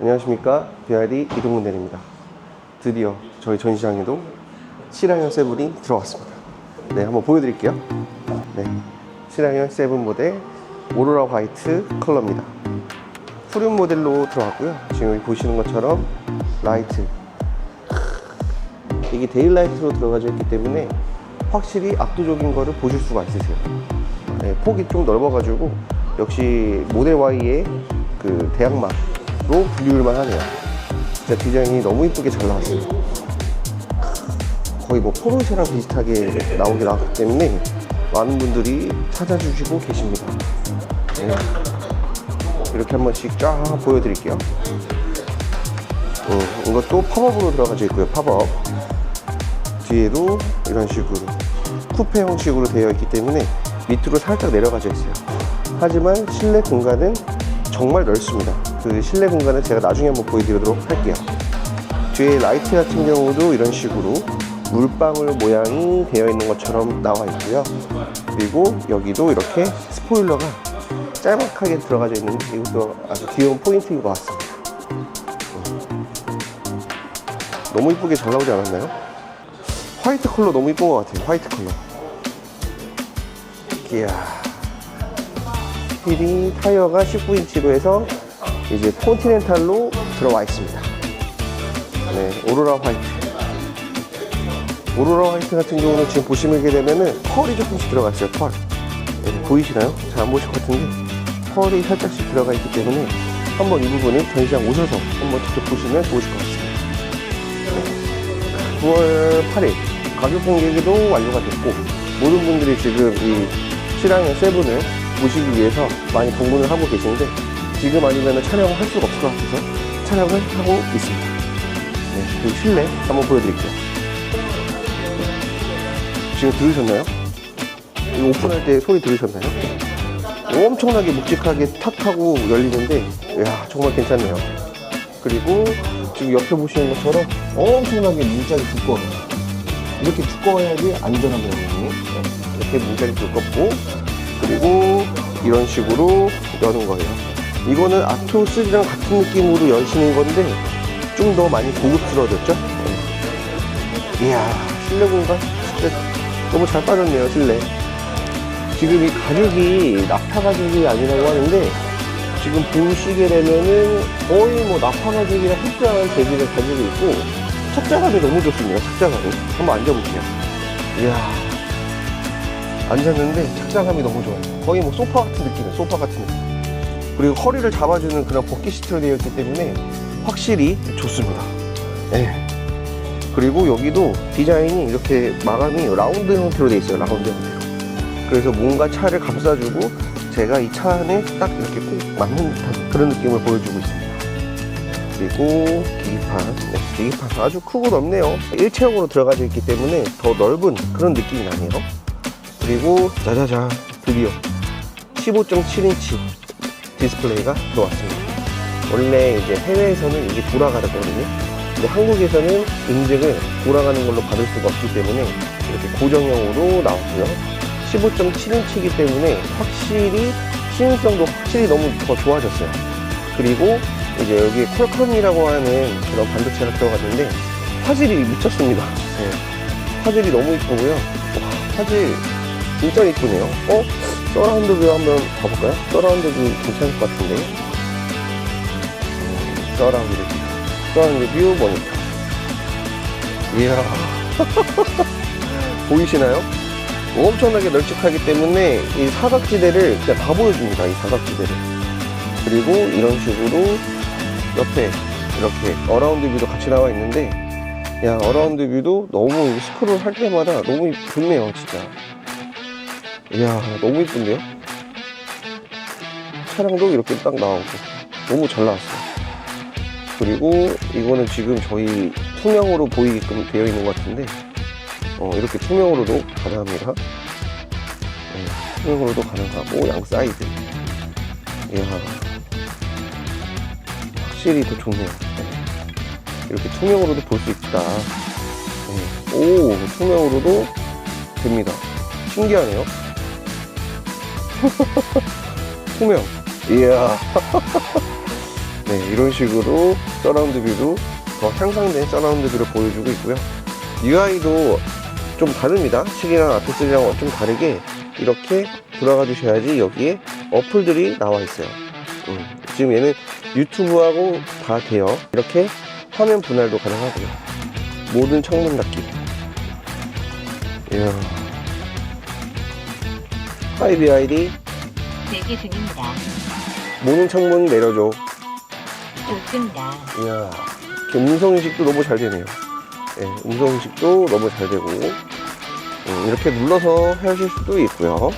안녕하십니까? BRD 이동문 대리입니다. 드디어 저희 전시장에도 실황형 세븐이 들어왔습니다. 네 한번 보여드릴게요. 네 실황형 세븐 모델 오로라 화이트 컬러입니다. 후륜 모델로 들어왔고요. 지금 여기 보시는 것처럼 라이트. 이게 데일라이트로 들어가져 있기 때문에 확실히 압도적인 거를 보실 수가 있으세요. 네, 폭이 좀 넓어가지고 역시 모델 Y의 그 대항마 로 분류를 하네요. 진짜 디자인이 너무 이쁘게 잘 나왔어요. 거의 뭐 포르쉐랑 비슷하게 나오게 나왔기 때문에 많은 분들이 찾아주시고 계십니다. 네. 이렇게 한 번씩 쫙 보여드릴게요. 어, 이것도 팝업으로 들어가져 있고요. 팝업. 뒤에도 이런 식으로 쿠페 형식으로 되어 있기 때문에 밑으로 살짝 내려가져 있어요. 하지만 실내 공간은 정말 넓습니다. 그 실내 공간은 제가 나중에 한번 보여드리도록 할게요. 뒤에 라이트 같은 경우도 이런 식으로 물방울 모양이 되어 있는 것처럼 나와 있고요. 그리고 여기도 이렇게 스포일러가 짤막하게 들어가져 있는 이것도 아주 귀여운 포인트인 것 같습니다. 너무 이쁘게 잘 나오지 않았나요? 화이트 컬러 너무 이쁜 것 같아요. 화이트 컬러. 이야. 휠이 타이어가 19인치로 해서 이제 콘티넨탈로 들어와 있습니다. 네, 오로라 화이트. 오로라 화이트 같은 경우는 지금 보시게 되면은 펄이 조금씩 들어가 있어요. 펄. 네, 보이시나요? 잘 안 보실 것 같은데 펄이 살짝씩 들어가 있기 때문에 한번 이 부분을 전시장 오셔서 한번 직접 보시면 좋으실 것 같습니다. 9월 8일 가격 공개도 완료가 됐고 모든 분들이 지금 이 실황의 세븐을 보시기 위해서 많이 방문을 하고 계신데 지금 아니면 촬영을 할 수가 없을 것 같아서 촬영을 하고 있습니다. 네, 그리고 실내 한번 보여드릴게요. 지금 들으셨나요? 오픈할 때 소리 들으셨나요? 엄청나게 묵직하게 탁 하고 열리는데 이야 정말 괜찮네요. 그리고 지금 옆에 보시는 것처럼 엄청나게 문짝이 두꺼워요. 이렇게 두꺼워야지 안전한 거거든요. 이렇게 문짝이 두껍고 그리고 이런 식으로 여는 거예요. 이거는 아토 3랑 같은 느낌으로 여시는 건데 좀 더 많이 고급스러워졌죠? 네. 이야 실내 공간 진짜 너무 잘 빠졌네요 실내. 지금 이 가격이 납타 가격이 아니라고 하는데 지금 보시게 되면은 거의 뭐 나파 가죽이랑 흡사한 재질을 가지고 있고 착자감이 너무 좋습니다. 착자감이 한번 앉아볼게요. 이야 앉았는데 착자감이 너무 좋아요. 거의 뭐 소파 같은 느낌이에요. 소파 같은 느낌. 그리고 허리를 잡아주는 그런 버킷 시트로 되어 있기 때문에 확실히 좋습니다. 예. 그리고 여기도 디자인이 이렇게 마감이 라운드 형태로 되어 있어요. 라운드 형태로. 그래서 뭔가 차를 감싸주고 제가 이 차 안에 딱 이렇게 꼭 맞는 듯한 그런 느낌을 보여주고 있습니다. 그리고 계기판, 네, 계기판 아주 크고 넓네요. 일체형으로 들어가져 있기 때문에 더 넓은 그런 느낌이 나네요. 그리고 짜자잔 드디어 15.7인치 디스플레이가 들어왔습니다. 원래 이제 해외에서는 이게 돌아가거든요. 근데 한국에서는 인증을 돌아가는 걸로 받을 수가 없기 때문에 이렇게 고정형으로 나왔고요. 15.7인치이기 때문에 확실히 시인성도 확실히 너무 더 좋아졌어요. 그리고 이제 여기 퀄컴이라고 하는 그런 반도체가 들어갔는데 화질이 미쳤습니다. 네. 화질이 너무 이쁘고요. 와, 화질 진짜 이쁘네요. 어? 서라운드 뷰 한번 봐볼까요? 서라운드 뷰 괜찮을 것 같은데. 음, 서라운드 뷰. 서라운드 뷰 모니터. 이야. 보이시나요? 엄청나게 널찍하기 때문에 이 사각지대를 그냥 다 보여줍니다. 이 사각지대를. 그리고 이런 식으로 옆에 이렇게 어라운드 뷰도 같이 나와 있는데 야 어라운드 뷰도 너무 스크롤 할 때마다 너무 좋네요 진짜 이야 너무 이쁜데요 차량도 이렇게 딱 나오고 너무 잘 나왔어요 그리고 이거는 지금 저희 투명으로 보이게끔 되어 있는 것 같은데 어, 이렇게 투명으로도 가능합니다. 네, 투명으로도 가능하고 양 사이드. 이야, 확실히 더 좋네요. 네. 이렇게 투명으로도 볼 수 있다. 네. 오, 투명으로도 됩니다. 신기하네요. 투명. 이야. 네, 이런 식으로 서라운드 뷰로 더 향상된 서라운드 뷰를 보여주고 있고요. UI도 좀 다릅니다. 시기랑 아토스랑 좀 다르게 이렇게 들어가 주셔야지 여기에 어플들이 나와 있어요. 음, 지금 얘는 유튜브하고 다 돼요. 이렇게 화면 분할도 가능하고요. 모든 창문 닫기. 이야. 하이비 아이디 대기 중입니다. 모든 창문 내려줘. 좋습니다. 이야. 이렇게 음성 인식도 너무 잘 되네요. 예, 음성 인식도 너무 잘 되고. 음, 이렇게 눌러서 하실 수도 있고요.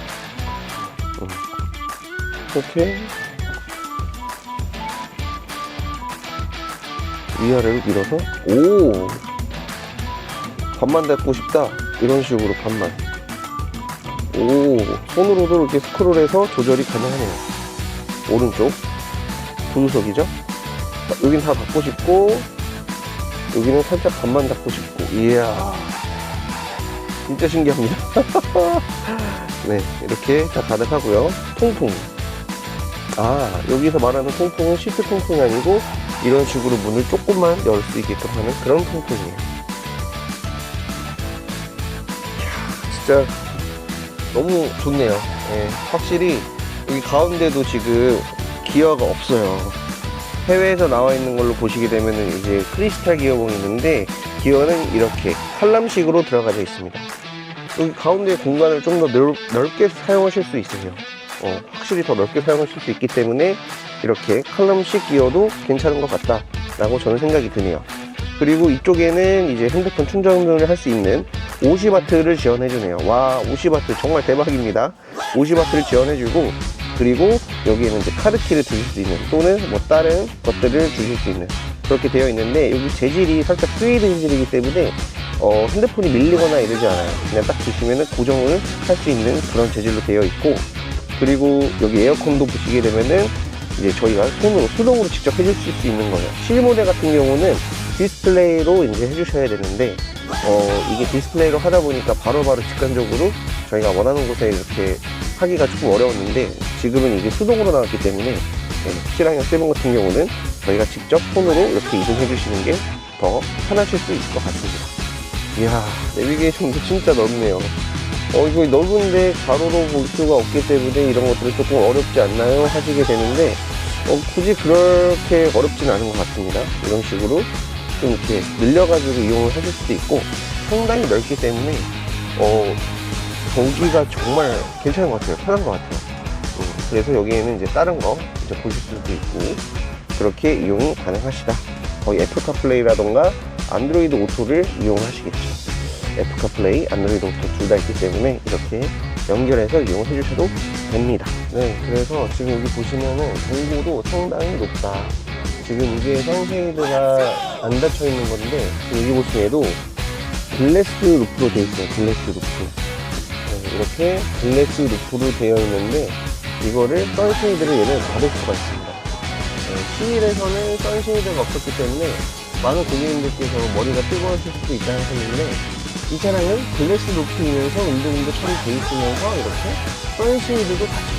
음, 이렇게 위아래로 밀어서 오 반만 닫고 싶다 이런 식으로 반만 오 손으로도 이렇게 스크롤해서 조절이 가능하네요. 오른쪽. 조수석이죠? 자, 여긴 다 닫고 싶고 여기는 살짝 반만 닫고 싶고. 이야. 진짜 신기합니다. 네 이렇게 다 가득하고요. 통풍. 아 여기서 말하는 통풍은 시트 통풍이 아니고 이런 식으로 문을 조금만 열 수 있게끔 하는 그런 통풍이에요. 이야, 진짜 너무 좋네요 예, 확실히 여기 가운데도 지금 기어가 없어요 해외에서 나와 있는 걸로 보시게 되면은 이제 크리스탈 기어봉이 있는데 기어는 이렇게 칼럼식으로 들어가져 있습니다. 여기 가운데 공간을 좀 더 넓게 사용하실 수 있으세요. 어, 확실히 더 넓게 사용하실 수 있기 때문에 이렇게 칼럼식 기어도 괜찮은 것 같다라고 저는 생각이 드네요. 그리고 이쪽에는 이제 핸드폰 충전을 할 수 있는 50와트를 지원해주네요. 와, 50와트 정말 대박입니다. 50와트를 지원해주고 그리고 여기에는 이제 카드키를 두실 수 있는 또는 뭐 다른 것들을 주실 수 있는 그렇게 되어 있는데 여기 재질이 살짝 스웨이드 재질이기 때문에 어, 핸드폰이 밀리거나 이러지 않아요. 그냥 딱 주시면 고정을 할 수 있는 그런 재질로 되어 있고 그리고 여기 에어컨도 보시게 되면은 이제 저희가 손으로 수동으로 직접 해주실 수 있는 거예요. 실모델 같은 경우는 디스플레이로 이제 해주셔야 되는데 어, 이게 디스플레이로 하다 보니까 바로 바로 직관적으로 저희가 원하는 곳에 이렇게 하기가 조금 어려웠는데 지금은 이게 수동으로 나왔기 때문에 네, 실황형 세븐 같은 경우는 저희가 직접 손으로 이렇게 이동해 주시는 게 더 편하실 수 있을 것 같습니다. 이야, 내비게이션도 진짜 넓네요. 어, 이거 넓은데 가로로 볼 수가 없기 때문에 이런 것들이 조금 어렵지 않나요? 하시게 되는데, 어, 굳이 그렇게 어렵진 않은 것 같습니다. 이런 식으로 좀 이렇게 늘려가지고 이용을 하실 수도 있고, 상당히 넓기 때문에, 어, 보기가 정말 괜찮은 것 같아요. 편한 것 같아요. 음, 그래서 여기에는 이제 다른 거 이제 보실 수도 있고, 그렇게 이용이 가능하시다. 거의 애플 카플레이라던가 안드로이드 오토를 이용하시겠죠. 애플 카플레이, 안드로이드 오토 둘 다 있기 때문에 이렇게 연결해서 이용해 주셔도 됩니다. 네, 그래서 지금 여기 보시면은 정보도 상당히 높다. 지금 이게 선쉐이드가 안 닫혀 있는 건데 여기 보시면 얘도 글래스 루프로 되어 있어요. 글래스 루프. 네, 이렇게 글래스 루프로 되어 있는데 이거를 선쉐이드를 얘는 받을 수가 있습니다. 네, 시일에서는 선쉐이드가 없었기 때문에 많은 고객님들께서 머리가 뜨거워질 수도 있다 하셨는데 이 차량은 글래스 루프 이면서 운동운동처럼 돼 있으면서 이렇게 선쉐이드도 같이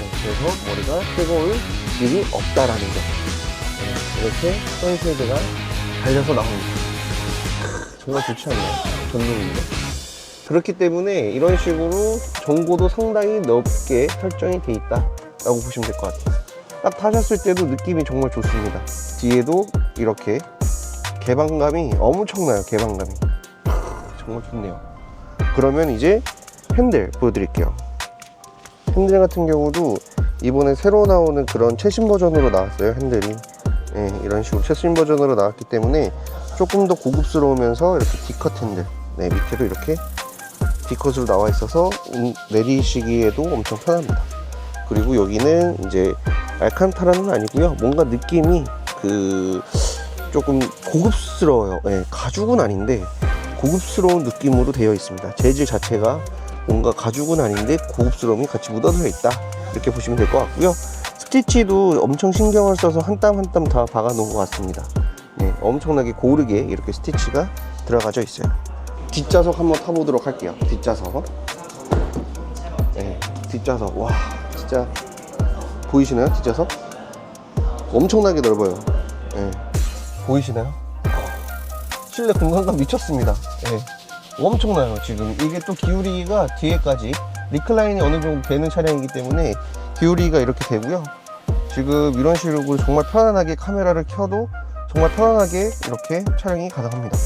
네, 그래서 머리가 뜨거울 일이 없다라는 점 네, 이렇게 선쉐이드가 달려서 나옵니다. 크, 정말 좋지 않나요? 전동인데 그렇기 때문에 이런 식으로 전고도 상당히 넓게 설정이 돼 있다 라고 보시면 될 것 같아요. 딱 타셨을 때도 느낌이 정말 좋습니다. 뒤에도 이렇게 개방감이 엄청나요 개방감이. 정말 좋네요. 그러면 이제 핸들 보여드릴게요. 핸들 같은 경우도 이번에 새로 나오는 그런 최신 버전으로 나왔어요 핸들이. 예, 이런 식으로 최신 버전으로 나왔기 때문에 조금 더 고급스러우면서 이렇게 D컷 핸들 네, 밑에도 이렇게 D컷으로 나와 있어서 음, 내리시기에도 엄청 편합니다. 그리고 여기는 이제 알칸타라는 아니고요. 뭔가 느낌이 그 조금 고급스러워요. 예, 가죽은 아닌데 고급스러운 느낌으로 되어 있습니다. 재질 자체가 뭔가 가죽은 아닌데 고급스러움이 같이 묻어져 있다 이렇게 보시면 될 것 같고요 스티치도 엄청 신경을 써서 한 땀 한 땀 다 박아 놓은 것 같습니다 네, 엄청나게 고르게 이렇게 스티치가 들어가져 있어요 뒷좌석 한번 타보도록 할게요 뒷좌석 네, 뒷좌석 와 진짜 보이시나요 뒷좌석 엄청나게 넓어요. 예. 보이시나요? 실내 공간감 미쳤습니다. 예. 엄청나요, 지금. 이게 또 기울이기가 뒤에까지 리클라인이 어느 정도 되는 차량이기 때문에 기울이기가 이렇게 되고요. 지금 이런 식으로 정말 편안하게 카메라를 켜도 정말 편안하게 이렇게 촬영이 가능합니다.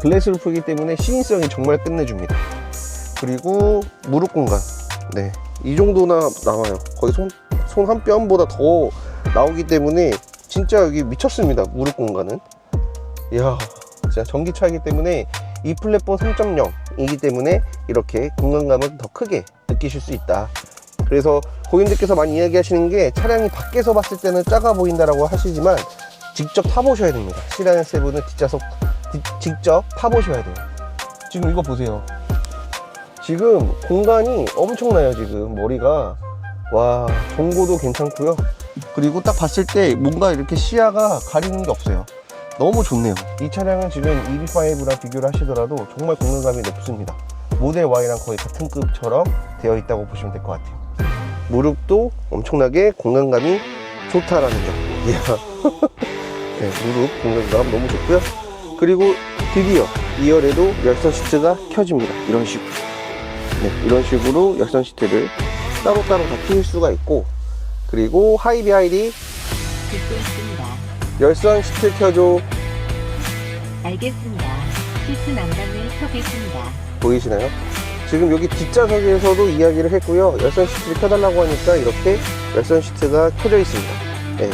글래스 루프이기 때문에 시인성이 정말 끝내줍니다. 그리고 무릎 공간. 네. 이 정도나 나와요. 거의 손, 손 한 뼘보다 더 나오기 때문에 진짜 여기 미쳤습니다. 무릎 공간은. 이야, 진짜 전기차이기 때문에 이 플랫폼 3.0 이기 때문에 이렇게 공간감을 더 크게 느끼실 수 있다. 그래서 고객님들께서 많이 이야기하시는 게 차량이 밖에서 봤을 때는 작아 보인다라고 하시지만 직접 타보셔야 됩니다. 시라는 세븐은 뒷좌석 뒷- 직접 타보셔야 돼요. 지금 이거 보세요. 지금 공간이 엄청나요. 지금 머리가 와 정보도 괜찮고요. 그리고 딱 봤을 때 뭔가 이렇게 시야가 가리는 게 없어요. 너무 좋네요. 이 차량은 지금 EV5랑 비교를 하시더라도 정말 공간감이 높습니다. 모델 Y랑 거의 같은 급처럼 되어 있다고 보시면 될 것 같아요. 무릎도 엄청나게 공간감이 좋다라는 점. 이야. 네, 무릎 공간감 너무 좋고요. 그리고 드디어 2열에도 열선 시트가 켜집니다. 이런 식으로. 네, 이런 식으로 열선 시트를 따로따로 다킬 수가 있고 그리고 하이비 하이리 듣고 있습니다. 열선 시트 켜줘 알겠습니다. 시트 난방을 켜겠습니다. 보이시나요? 지금 여기 뒷좌석에서도 이야기를 했고요. 열선 시트를 켜달라고 하니까 이렇게 열선 시트가 켜져 있습니다. 네.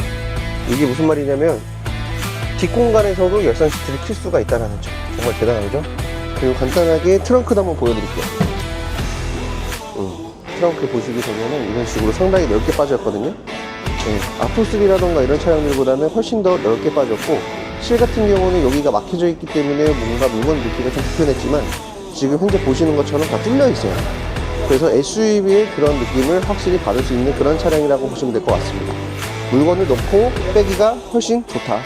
이게 무슨 말이냐면 뒷공간에서도 열선 시트를 킬 수가 있다는 점. 정말 대단하죠? 그리고 간단하게 트렁크도 한번 보여드릴게요. 음, 트렁크 보시게 되면은 이런 식으로 상당히 넓게 빠졌거든요. 네, 아프3라던가 이런 차량들보다는 훨씬 더 넓게 빠졌고 실 같은 경우는 여기가 막혀져 있기 때문에 뭔가 물건 넣기가 좀 불편했지만 지금 현재 보시는 것처럼 다 뚫려 있어요. 그래서 SUV의 그런 느낌을 확실히 받을 수 있는 그런 차량이라고 보시면 될 것 같습니다. 물건을 넣고 빼기가 훨씬 좋다.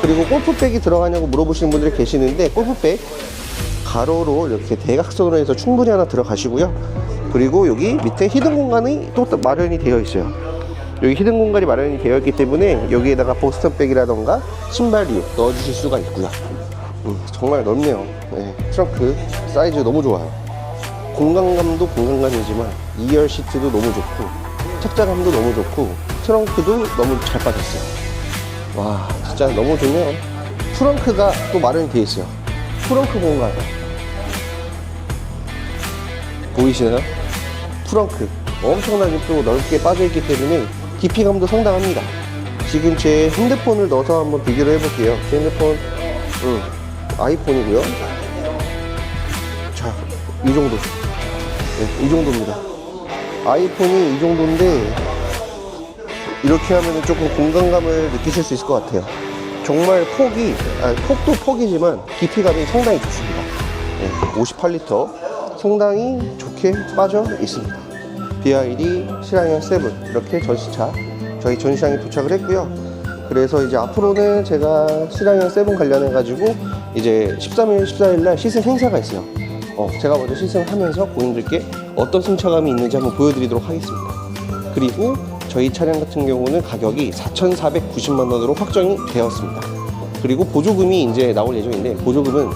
그리고 골프백이 들어가냐고 물어보시는 분들이 계시는데 골프백 가로로 이렇게 대각선으로 해서 충분히 하나 들어가시고요. 그리고 여기 밑에 히든 공간이 또 마련이 되어 있어요. 여기 히든 공간이 마련이 되어 있기 때문에 여기에다가 보스턴백이라던가 신발류 넣어주실 수가 있고요. 음, 정말 넓네요. 네, 트렁크 사이즈 너무 좋아요. 공간감도 공간감이지만 2열 시트도 너무 좋고 착자감도 너무 좋고 트렁크도 너무 잘 빠졌어요. 와 진짜 너무 좋네요. 트렁크가 또 마련이 되어 있어요. 트렁크 공간 보이시나요? 트렁크 엄청나게 또 넓게 빠져있기 때문에 깊이감도 상당합니다. 지금 제 핸드폰을 넣어서 한번 비교를 해볼게요. 제 핸드폰 음, 아이폰이고요. 자, 이 정도. 네, 이 정도입니다. 아이폰이 이 정도인데 이렇게 하면 조금 공간감을 느끼실 수 있을 것 같아요. 정말 폭이, 아, 폭도 폭이지만 깊이감이 상당히 좋습니다. 네, 58리터 상당히 좋게 빠져 있습니다. BID 시라이언 7 이렇게 전시차 저희 전시장에 도착을 했고요. 그래서 이제 앞으로는 제가 시라이언 7 관련해 가지고 이제 13일, 14일 날 시승 행사가 있어요. 어, 제가 먼저 시승을 하면서 고객님들께 어떤 승차감이 있는지 한번 보여드리도록 하겠습니다. 그리고 저희 차량 같은 경우는 가격이 4,490만 원으로 확정이 되었습니다. 그리고 보조금이 이제 나올 예정인데 보조금은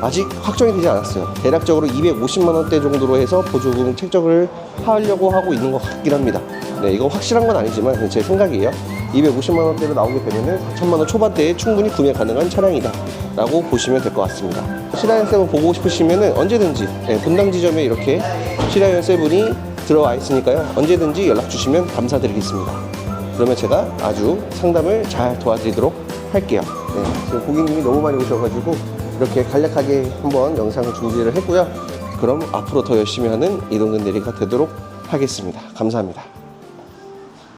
아직 확정이 되지 않았어요. 대략적으로 250만 원대 정도로 해서 보조금 책정을 하려고 하고 있는 것 같긴 합니다. 네, 이거 확실한 건 아니지만 제 생각이에요. 250만 원대로 나오게 되면은 4천만 원 초반대에 충분히 구매 가능한 차량이다. 라고 보시면 될 것 같습니다. 시라이언 7 보고 싶으시면은 언제든지 네, 분당 지점에 이렇게 시라이언 7이 들어와 있으니까요. 언제든지 연락 주시면 감사드리겠습니다. 그러면 제가 아주 상담을 잘 도와드리도록 할게요. 네, 지금 고객님이 너무 많이 오셔가지고 이렇게 간략하게 한번 영상을 준비를 했고요. 그럼 앞으로 더 열심히 하는 이동근 대리가 되도록 하겠습니다. 감사합니다.